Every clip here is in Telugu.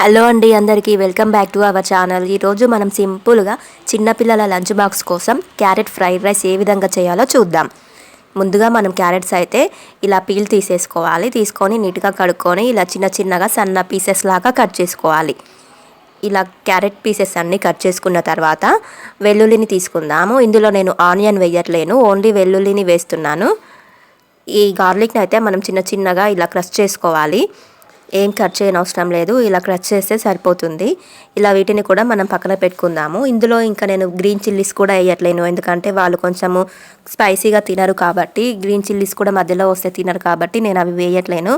హలో అండి అందరికీ welcome back to our channel. ఈరోజు మనం సింపుల్గా చిన్నపిల్లల లంచ్ బాక్స్ కోసం క్యారెట్ ఫ్రైడ్ రైస్ ఏ విధంగా చేయాలో చూద్దాం. ముందుగా మనం క్యారెట్స్ అయితే ఇలా పీల్ తీసేసుకోవాలి. తీసుకొని నీట్గా కడుక్కొని ఇలా చిన్న చిన్నగా సన్న పీసెస్ లాగా కట్ చేసుకోవాలి. ఇలా క్యారెట్ పీసెస్ అన్నీ కట్ చేసుకున్న తర్వాత వెల్లుల్లిని తీసుకుందాము. ఇందులో నేను ఆనియన్ వేయట్లేను ఓన్లీ వెల్లుల్లిని వేస్తున్నాను. ఈ గార్లిక్ని అయితే మనం చిన్న చిన్నగా ఇలా క్రష్ చేసుకోవాలి. ఏం కట్ చేయని అవసరం లేదు. ఇలా క్రష్ చేస్తే సరిపోతుంది. ఇలా వీటిని కూడా మనం పక్కన పెట్టుకుందాము. ఇందులో ఇంకా నేను గ్రీన్ చిల్లీస్ కూడా వేయట్లేను. ఎందుకంటే వాళ్ళు కొంచెము స్పైసీగా తినరు కాబట్టి గ్రీన్ చిల్లీస్ కూడా మధ్యలో వస్తే తినరు కాబట్టి నేను అవి వేయట్లేను.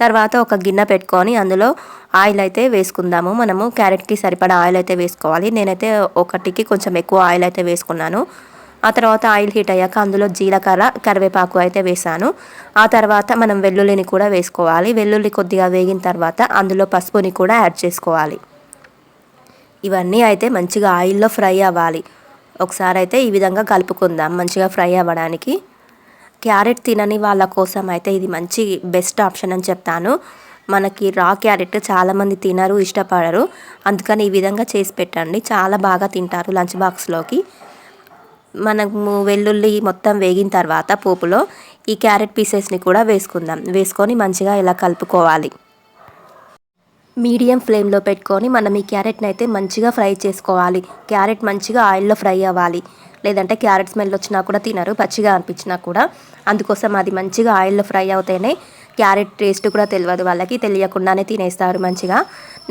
తర్వాత ఒక గిన్నె పెట్టుకొని అందులో ఆయిల్ అయితే వేసుకుందాము. మనము క్యారెట్కి సరిపడా ఆయిల్ అయితే వేసుకోవాలి. నేనైతే ఒకటికి కొంచెం ఎక్కువ ఆయిల్ అయితే వేసుకున్నాను. ఆ తర్వాత ఆయిల్ హీట్ అయ్యాక అందులో జీలకర్ర కరివేపాకు అయితే వేసాను. ఆ తర్వాత మనం వెల్లుల్లిని కూడా వేసుకోవాలి. వెల్లుల్లి కొద్దిగా వేగిన తర్వాత అందులో పసుపుని కూడా యాడ్ చేసుకోవాలి. ఇవన్నీ అయితే మంచిగా ఆయిల్లో ఫ్రై అవ్వాలి. ఒకసారి అయితే ఈ విధంగా కలుపుకుందాం మంచిగా ఫ్రై అవ్వడానికి. క్యారెట్ తినని వాళ్ళ కోసం అయితే ఇది మంచి బెస్ట్ ఆప్షన్ అని చెప్తాను. మనకి రా క్యారెట్ చాలామంది తినరు ఇష్టపడరు. అందుకని ఈ విధంగా చేసి పెట్టండి. చాలా బాగా తింటారు లంచ్ బాక్స్లోకి. మనము వెల్లుల్లి మొత్తం వేగిన తర్వాత పోపులో ఈ క్యారెట్ పీసెస్ని కూడా వేసుకుందాం. వేసుకొని మంచిగా ఇలా కలుపుకోవాలి. మీడియం ఫ్లేమ్లో పెట్టుకొని మనం ఈ క్యారెట్ని అయితే మంచిగా ఫ్రై చేసుకోవాలి. క్యారెట్ మంచిగా ఆయిల్లో ఫ్రై అవ్వాలి. లేదంటే క్యారెట్ స్మెల్ వచ్చినా కూడా తినరు పచ్చిగా అనిపించినా కూడా. అందుకోసం అది మంచిగా ఆయిల్లో ఫ్రై అవుతేనే క్యారెట్ టేస్ట్ కూడా తెలియదు వాళ్ళకి తెలియకుండానే తినేస్తారు మంచిగా.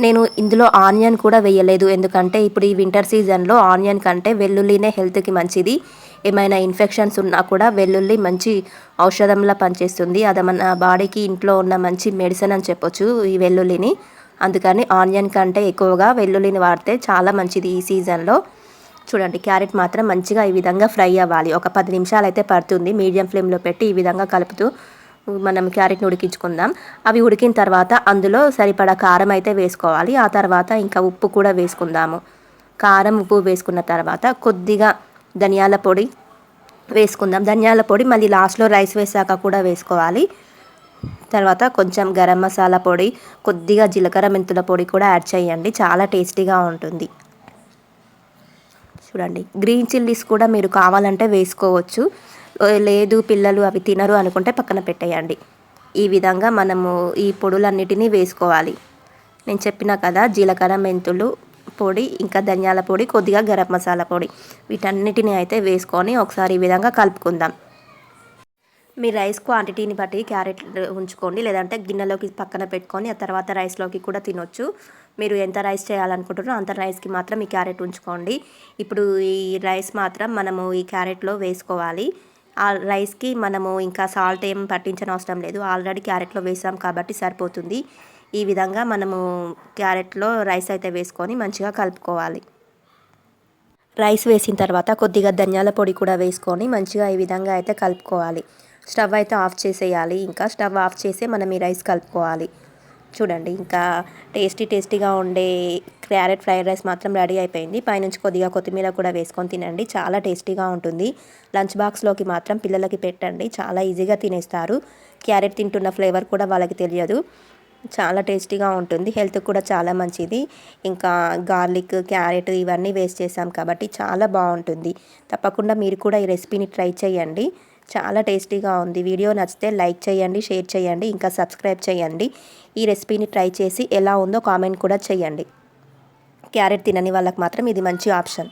నేను ఇందులో ఆనియన్ కూడా వేయలేదు ఎందుకంటే ఇప్పుడు ఈ వింటర్ సీజన్లో ఆనియన్ కంటే వెల్లుల్లినే హెల్త్కి మంచిది. ఏమైనా ఇన్ఫెక్షన్స్ ఉన్నా కూడా వెల్లుల్లి మంచి ఔషధంలా పనిచేస్తుంది. అది మన బాడీకి ఇంట్లో ఉన్న మంచి మెడిసిన్ అని చెప్పొచ్చు ఈ వెల్లుల్లిని. అందుకని ఆనియన్ కంటే ఎక్కువగా వెల్లుల్లిని వాడితే చాలా మంచిది ఈ సీజన్లో చూడండి క్యారెట్ మాత్రం మంచిగా ఈ విధంగా ఫ్రై అవ్వాలి. ఒక పది నిమిషాలు అయితే పడుతుంది మీడియం ఫ్లేమ్లో పెట్టి ఈ విధంగా కలుపుతూ మనం క్యారెట్ని ఉడికించుకుందాం. అవి ఉడికిన తర్వాత అందులో సరిపడా కారం అయితే వేసుకోవాలి. ఆ తర్వాత ఇంకా ఉప్పు కూడా వేసుకుందాము. కారం ఉప్పు వేసుకున్న తర్వాత కొద్దిగా ధనియాల పొడి వేసుకుందాం. ధనియాల పొడి మళ్ళీ లాస్ట్లో రైస్ వేసాక కూడా వేసుకోవాలి. తర్వాత కొంచెం గరం మసాలా పొడి కొద్దిగా జీలకర్ర మెంతుల పొడి కూడా యాడ్ చేయండి. చాలా టేస్టీగా ఉంటుంది. చూడండి గ్రీన్ చిల్లీస్ కూడా మీరు కావాలంటే వేసుకోవచ్చు. లేదు పిల్లలు అవి తినరు అనుకుంటే పక్కన పెట్టేయండి. ఈ విధంగా మనము ఈ పొడులన్నిటినీ వేసుకోవాలి. నేను చెప్పిన కదా జీలకర్ర మెంతులు పొడి ఇంకా ధనియాల పొడి కొద్దిగా గరం మసాలా పొడి. వీటన్నిటిని అయితే వేసుకొని ఒకసారి ఈ విధంగా కలుపుకుందాం. మీ రైస్ క్వాంటిటీని బట్టి క్యారెట్ ఉంచుకోండి లేదంటే గిన్నెలోకి పక్కన పెట్టుకొని ఆ తర్వాత రైస్లోకి కూడా తినొచ్చు. మీరు ఎంత రైస్ చేయాలనుకుంటున్నారో అంత రైస్కి మాత్రం ఈ క్యారెట్ ఉంచుకోండి. ఇప్పుడు ఈ రైస్ మాత్రం మనము ఈ క్యారెట్లో వేసుకోవాలి. ఆ రైస్కి మనము ఇంకా సాల్ట్ ఏం పట్టించని అవసరం లేదు. ఆల్రెడీ క్యారెట్లో వేసాం కాబట్టి సరిపోతుంది. ఈ విధంగా మనము క్యారెట్లో రైస్ అయితే వేసుకొని మంచిగా కలుపుకోవాలి. రైస్ వేసిన తర్వాత కొద్దిగా ధనియాల పొడి కూడా వేసుకొని మంచిగా ఈ విధంగా అయితే కలుపుకోవాలి. స్టవ్ అయితే ఆఫ్ చేసేయాలి. ఇంకా స్టవ్ ఆఫ్ చేసి మనం ఈ రైస్ కలుపుకోవాలి. చూడండి ఇంకా టేస్టీ టేస్టీగా ఉండే క్యారెట్ ఫ్రైడ్ రైస్ మాత్రం రెడీ అయిపోయింది. పైనుంచి కొద్దిగా కొత్తిమీర కూడా వేసుకొని తినండి చాలా టేస్టీగా ఉంటుంది. లంచ్ బాక్స్లోకి మాత్రం పిల్లలకి పెట్టండి చాలా ఈజీగా తినేస్తారు. క్యారెట్ తింటున్న ఫ్లేవర్ కూడా వాళ్ళకి తెలియదు. చాలా టేస్టీగా ఉంటుంది హెల్త్ కూడా చాలా మంచిది. ఇంకా గార్లిక్ క్యారెట్ ఇవన్నీ వేస్ట్ చేసాం కాబట్టి చాలా బాగుంటుంది. తప్పకుండా మీరు కూడా ఈ రెసిపీని ట్రై చేయండి. చాలా టేస్టీగా ఉంది. వీడియో నచ్చితే లైక్ చేయండి షేర్ చేయండి ఇంకా సబ్స్క్రైబ్ చేయండి. ఈ రెసిపీని ట్రై చేసి ఎలా ఉందో కామెంట్ కూడా చేయండి. క్యారెట్ తినని వాళ్ళకి మాత్రం ఇది మంచి ఆప్షన్.